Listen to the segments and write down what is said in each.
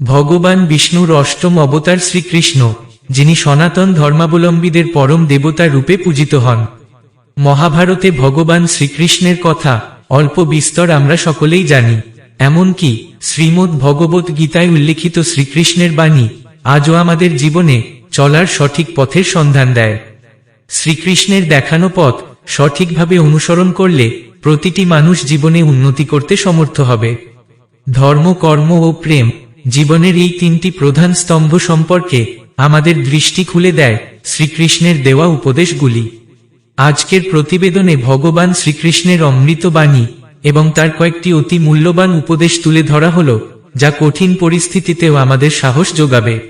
ভগবান বিষ্ণুর অষ্টম অবতার শ্রীকৃষ্ণ, যিনি সনাতন ধর্মাবলম্বীদের পরম দেবতা রূপে পূজিত হন। মহাভারতে ভগবান শ্রীকৃষ্ণের কথা অল্প বিস্তর আমরা সকলেই জানি। এমনকি শ্রীমদ্ ভগবত গীতায় উল্লেখিত শ্রীকৃষ্ণের বাণী আজও আমাদের জীবনে চলার সঠিক পথের সন্ধান দেয়। শ্রীকৃষ্ণের দেখানো পথ সঠিকভাবে অনুসরণ করলে প্রতিটি মানুষ জীবনে উন্নতি করতে সমর্থ হবে। ধর্ম, কর্ম ও প্রেম জীবনের এই তিনটি প্রধান স্তম্ভ সম্পর্কে আমাদের দৃষ্টি খুলে দেয় শ্রীকৃষ্ণের দেওয়া উপদেশগুলি। আজকের প্রতিবেদনে ভগবান শ্রীকৃষ্ণের অমৃত বাণী এবং তার কয়েকটি অতি মূল্যবান উপদেশ তুলে ধরা হল, যা কঠিন পরিস্থিতিতেও আমাদের সাহস যোগাবে।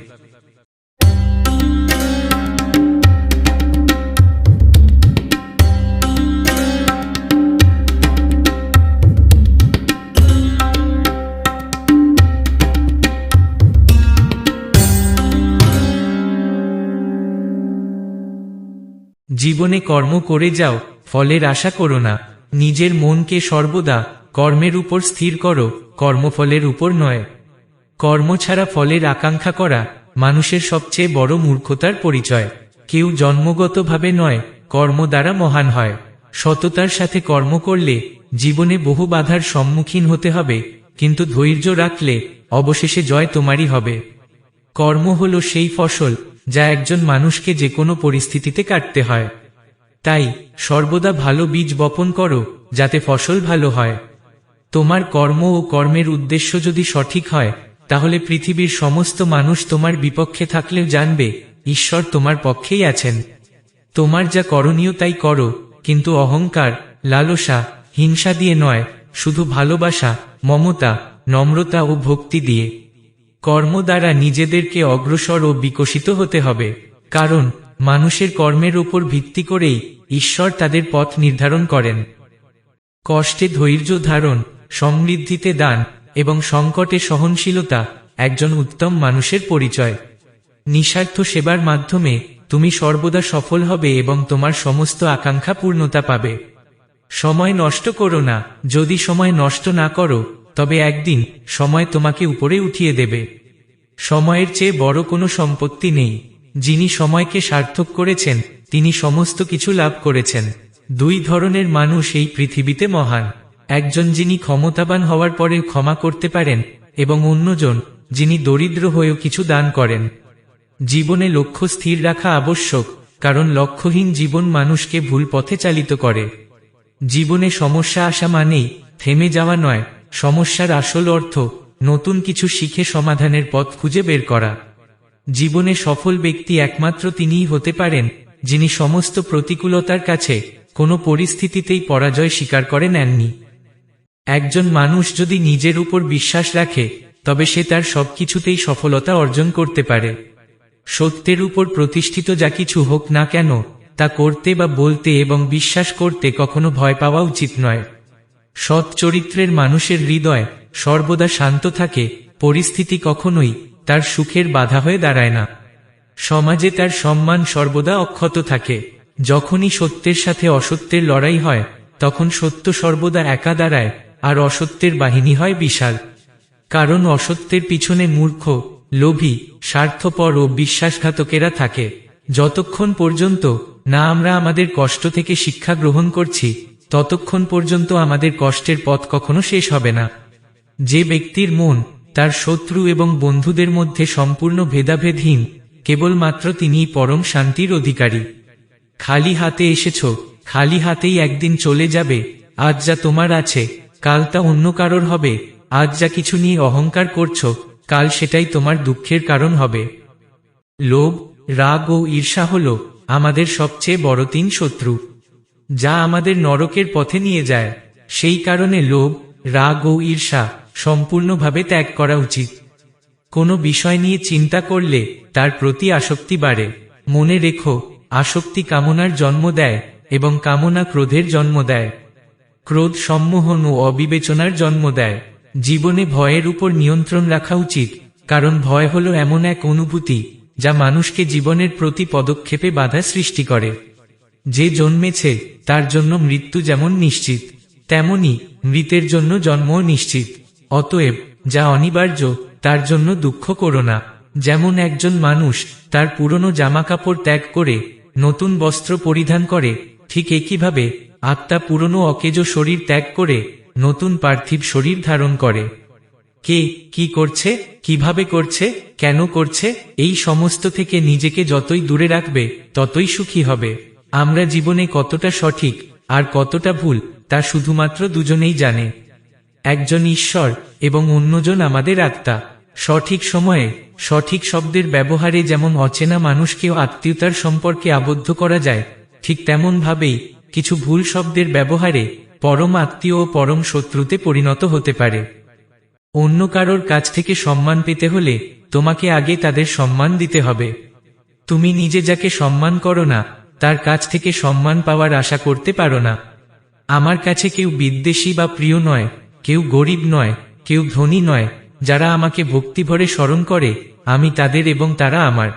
জীবনে কর্ম করে যাও, ফলের আশা করো না। নিজের মনকে সর্বদা কর্মের উপর স্থির করো, কর্মফলের উপর নয়। কর্ম ছাড়া ফলের আকাঙ্ক্ষা করা মানুষের সবচেয়ে বড় মূর্খতার পরিচয়। কেউ জন্মগতভাবে নয়, কর্ম দ্বারা মহান হয়। সততার সাথে কর্ম করলে জীবনে বহু বাধার সম্মুখীন হতে হবে, কিন্তু ধৈর্য রাখলে অবশেষে জয় তোমারই হবে। কর্ম হলো সেই ফসল যা একজন মানুষকে যে কোনো পরিস্থিতিতে কাটতে হয়। তাই, সর্বদা ভালো বীজ বপন করো, যাতে ফসল ভালো হয়। তোমার কর্ম ও কর্মের উদ্দেশ্য যদি সঠিক হয়, তাহলে পৃথিবীর সমস্ত মানুষ তোমার বিপক্ষে থাকলেও জানবে, ঈশ্বর তোমার পক্ষেই আছেন। তোমার যা করণীয় তাই করো, কিন্তু অহংকার, লালসা, হিংসা দিয়ে নয়, শুধু ভালোবাসা, মমতা, নম্রতা ও ভক্তি দিয়ে। কর্ম দ্বারা নিজেদেরকে অগ্রসর ও বিকশিত হতে হবে। কারণ, মানুষের কর্মের উপর ভিত্তি করেই ঈশ্বর তাদের পথ নির্ধারণ করেন। কষ্টে ধৈর্য ধারণ, সমৃদ্ধিতে দান এবং সংকটে সহনশীলতা একজন উত্তম মানুষের পরিচয়। নিঃস্বার্থ সেবার মাধ্যমে তুমি সর্বদা সফল হবে এবং তোমার সমস্ত আকাঙ্ক্ষা পূর্ণতা পাবে। সময় নষ্ট করো না, যদি সময় নষ্ট না করো তবে একদিন সময় তোমাকে উপরে উঠিয়ে দেবে। সময়ের চেয়ে বড় কোনো সম্পত্তি নেই। যিনি সময়কে সার্থক করেছেন, তিনি সমস্ত কিছু লাভ করেছেন। দুই ধরনের মানুষ এই পৃথিবীতে মহান। একজন যিনি ক্ষমতাবান হওয়ার পরে ক্ষমা করতে পারেন, এবং অন্যজন যিনি দরিদ্র হয়েও কিছু দান করেন। জীবনে লক্ষ্য স্থির রাখা আবশ্যক, কারণ লক্ষ্যহীন জীবন মানুষকে ভুল পথে চালিত করে। জীবনে সমস্যা আসা মানেই থেমে যাওয়া নয় সমস্যার আসল অর্থ, নতুন কিছু শিখে সমাধানের পথ খুঁজে বের করা। জীবনে সফল ব্যক্তি একমাত্র তিনিই হতে পারেন, যিনি সমস্ত প্রতিকূলতার কাছে কোনো পরিস্থিতিতেই পরাজয় স্বীকার করে নেননি। একজন মানুষ যদি নিজের উপর বিশ্বাস রাখে, তবে সে তার সবকিছুতেই সফলতা অর্জন করতে পারে। সত্যের উপর প্রতিষ্ঠিত যা কিছু হোক না কেন, তা করতে বা বলতে এবং বিশ্বাস করতে কখনো ভয় পাওয়া উচিত নয়। সৎ চরিত্রের মানুষের হৃদয় সর্বদা শান্ত থাকে, পরিস্থিতি কখনোই তার সুখের বাধা হয়ে দাঁড়ায় না। সমাজে তার সম্মান সর্বদা অক্ষত থাকে। যখনই সত্যের সাথে অসত্যের লড়াই হয়, তখন সত্য সর্বদা একা দাঁড়ায়, আর অসত্যের বাহিনী হয় বিশাল। কারণ অসত্যের পিছনে মূর্খ, লোভী, স্বার্থপর ও বিশ্বাসঘাতকেরা থাকে। যতক্ষণ পর্যন্ত না আমরা আমাদের কষ্ট থেকে শিক্ষা গ্রহণ করছি ততক্ষণ পর্যন্ত আমাদের কষ্টের পথ কখনো শেষ হবে না। যে ব্যক্তির মন, তার শত্রু এবং বন্ধুদের মধ্যে সম্পূর্ণ ভেদাভেদহীন, কেবলমাত্র তিনিই পরম শান্তির অধিকারী। খালি হাতে এসেছ, খালি হাতেই একদিন চলে যাবে, আজ যা তোমার আছে, কাল তা অন্য কারোর হবে, আজ যা কিছু নিয়ে অহংকার করছ, কাল সেটাই তোমার দুঃখের কারণ হবে। লোভ, রাগ ও ঈর্ষা হল আমাদের সবচেয়ে বড় তিন শত্রু। যা আমাদের নরকের পথে নিয়ে যায়। সেই কারণে লোভ, রাগ ও ঈর্ষা সম্পূর্ণভাবে ত্যাগ করা উচিত। কোনো বিষয় নিয়ে চিন্তা করলে তার প্রতি আসক্তি বাড়ে। মনে রেখো, আসক্তি কামনার জন্ম দেয় এবং কামনা ক্রোধের জন্ম দেয়। ক্রোধ সম্মোহন ও অবিবেচনার জন্ম দেয়। জীবনে ভয়ের উপর নিয়ন্ত্রণ রাখা উচিত, কারণ ভয় হল এমন এক অনুভূতি যা মানুষকে জীবনের প্রতি পদক্ষেপে বাধা সৃষ্টি করে। যে জন্মেছে, তার জন্য মৃত্যু যেমন নিশ্চিত, তেমনি মৃতের জন্য জন্মও নিশ্চিত। অতএব, যা অনিবার্য, তার জন্য দুঃখ করো না। যেমন একজন মানুষ তার পুরনো জামাকাপড় ত্যাগ করে, নতুন বস্ত্র পরিধান করে, ঠিক একইভাবে আত্মা পুরনো অকেজ শরীর ত্যাগ করে, নতুন পার্থিব শরীর ধারণ করে। কে কি করছে, কীভাবে করছে, কেন করছে, এই সমস্ত থেকে নিজেকে যতই দূরে রাখবে, ততই সুখী হবে। আমরা জীবনে কতটা সঠিক আর কতটা ভুল তা শুধুমাত্র দুজনেই জানে। একজন ঈশ্বর এবং অন্যজন আমাদের আত্মা। সঠিক সময়ে, সঠিক শব্দের ব্যবহারে যেমন অচেনা মানুষকেও আত্মীয়তার সম্পর্কে আবদ্ধ করা যায়, ঠিক তেমন ভাবেই কিছু ভুল শব্দের ব্যবহারে পরম আত্মীয় ও পরম শত্রুতে পরিণত হতে পারে। অন্য কারোর কাছ থেকে সম্মান পেতে হলে তোমাকে আগে তাদের সম্মান দিতে হবে। তুমি নিজে যাকে সম্মান করো না তার কাছ থেকে সম্মান পাওয়ার আশা করতে পারো না। আমার কাছে কেউ বিদ্বেষী বা প্রিয় নয়, কেউ গরিব নয়, কেউ ধনী নয়, যারা আমাকে ভক্তিভরে স্মরণ করে, আমি তাদের এবং তারা আমার।